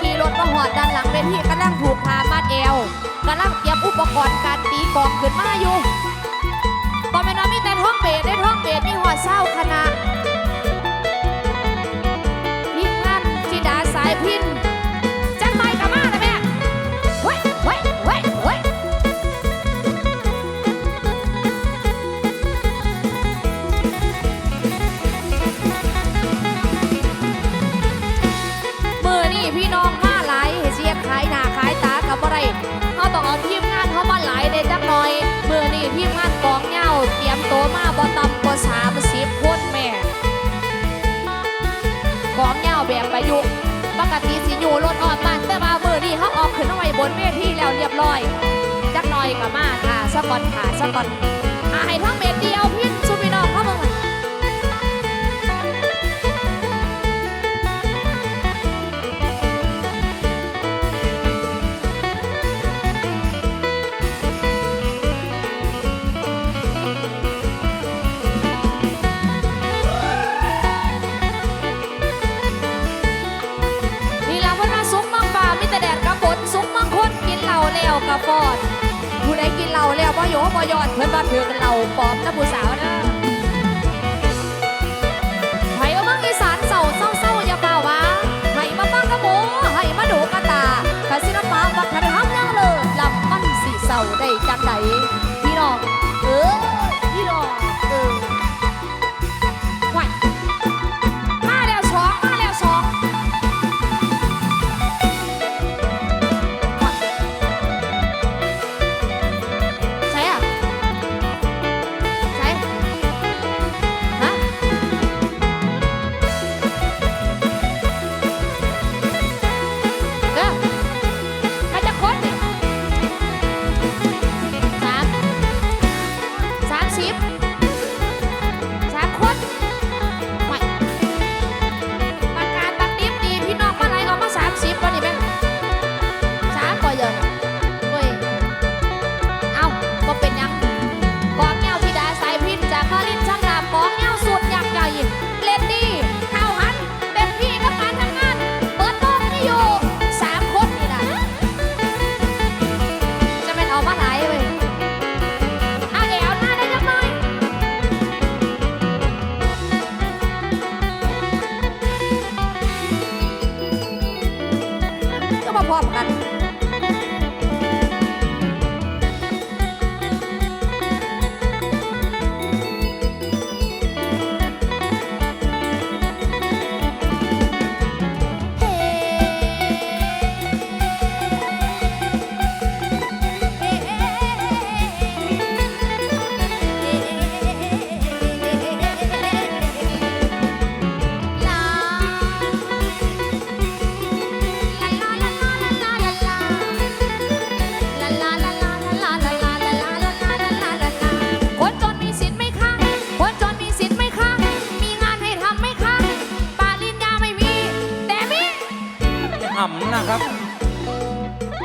ขี่รถมาหอด้านหลังเวทีกำลังผูกพามัดเอวกำลังเตรียมอุปกรณ์การตีกองขึ้นมาอยู่ตอมแมนว่ามีแต่ท้องเบสได้ท้องเบสมีหัวเศร้าคณะทีมงานจิดาสายพิน บ่ต่ำกว่าสามสิบคนแม่กองเงาแบบประยุกต์ปกติสิอยู่รถออดบ้านแต่ว่ามือนี่เขาออกขึ้นเอาไว้บนเวทีแล้วเรียบร้อย จักหน่อยกับมาค่ะสะกอนค่ะสะกอน พอยอดเพื่อนบ้านเพื่อนเราปอบนักผู้สาวนะ มาพร้อมกัน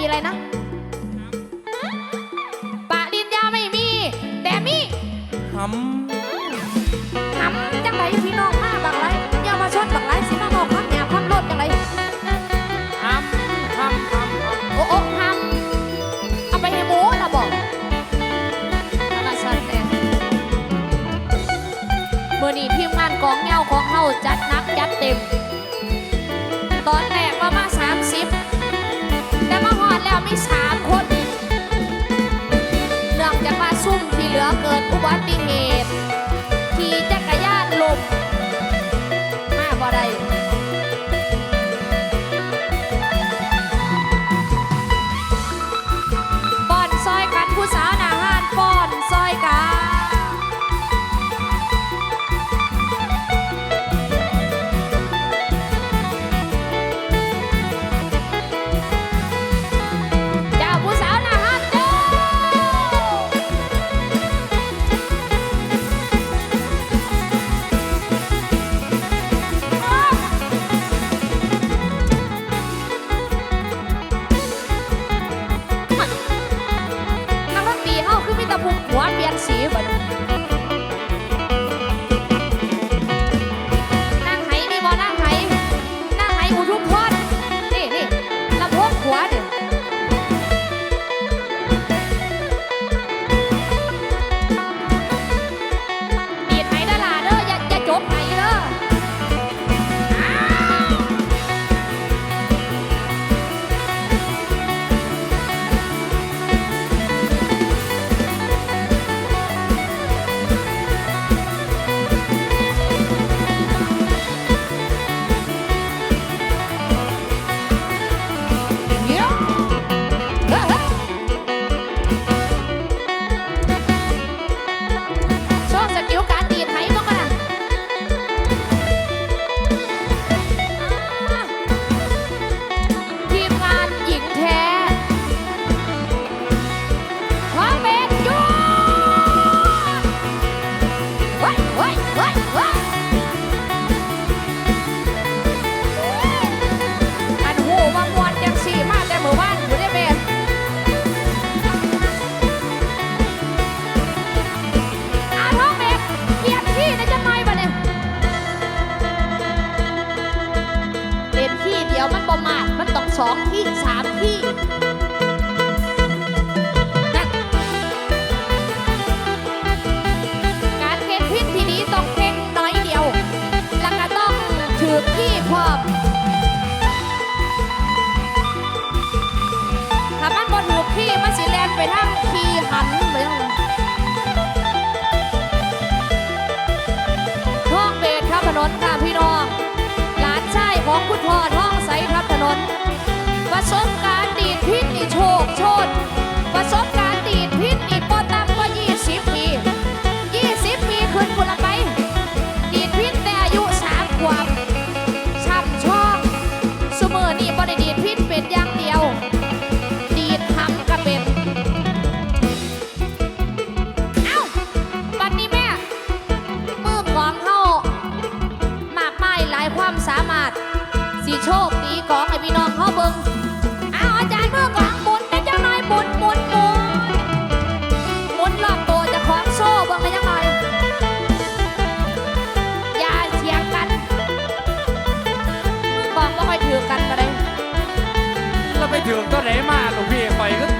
มีอะไรนะปาลินยาไม่มี แต่มีห่ทำจังไรพี่น้องมาบักไรอย่ามาชนบักไรสิมาบอกคำหยาบคำโลดจังไรำห่ำห่ำห่ำห่ำโอ้โอ้ทำเอาไปให้หมูละบอกอะไรสันแน่เมื่อนี้ทีมงานกองเงาของเฮาจัดหนักจัดเต็ม ตอนแรกว่ามา30 แล้วมีสามคนเนื่องจากว่าซุ่มที่เหลือเกิดอุบัติเหตุ สบการณ์ดีที่โชคชน ถึงตัวไหนมาหลวงพี่คอยก็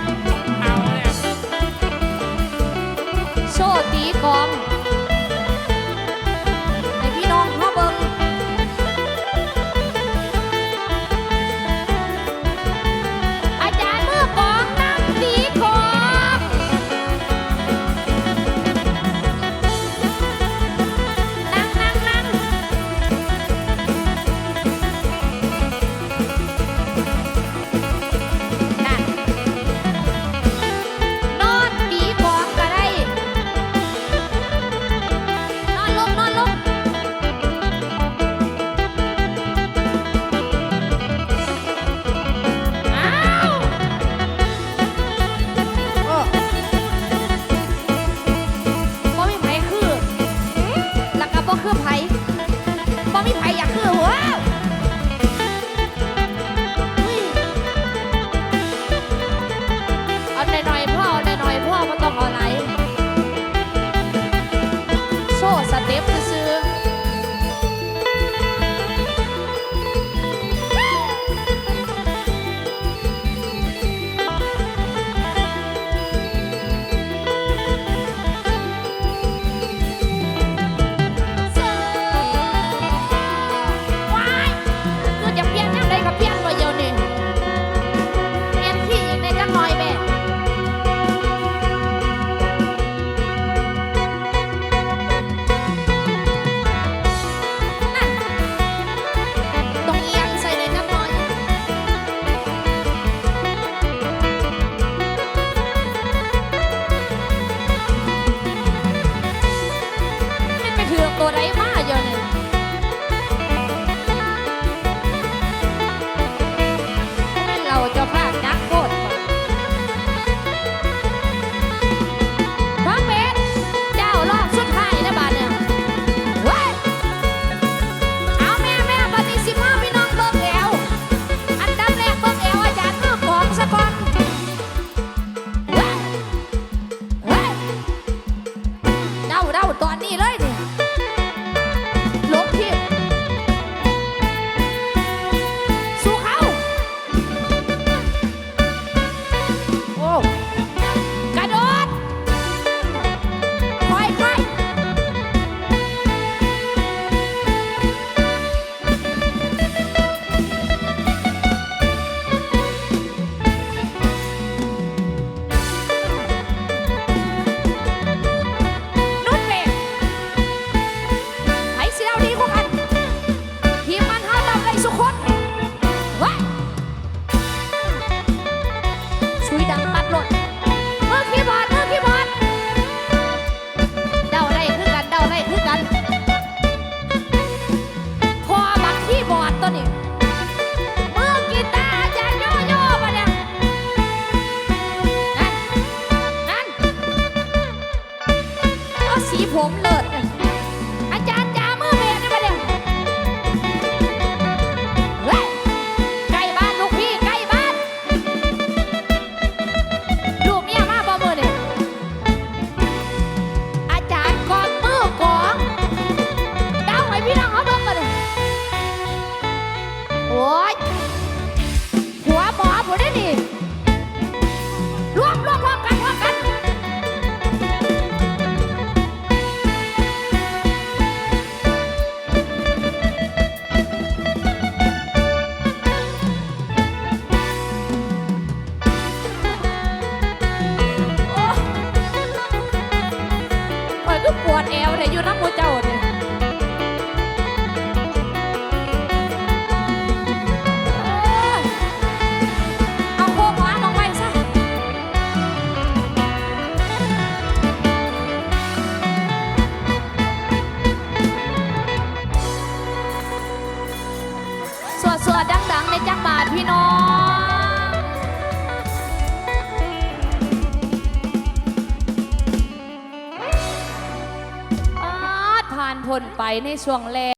ในช่วงแรก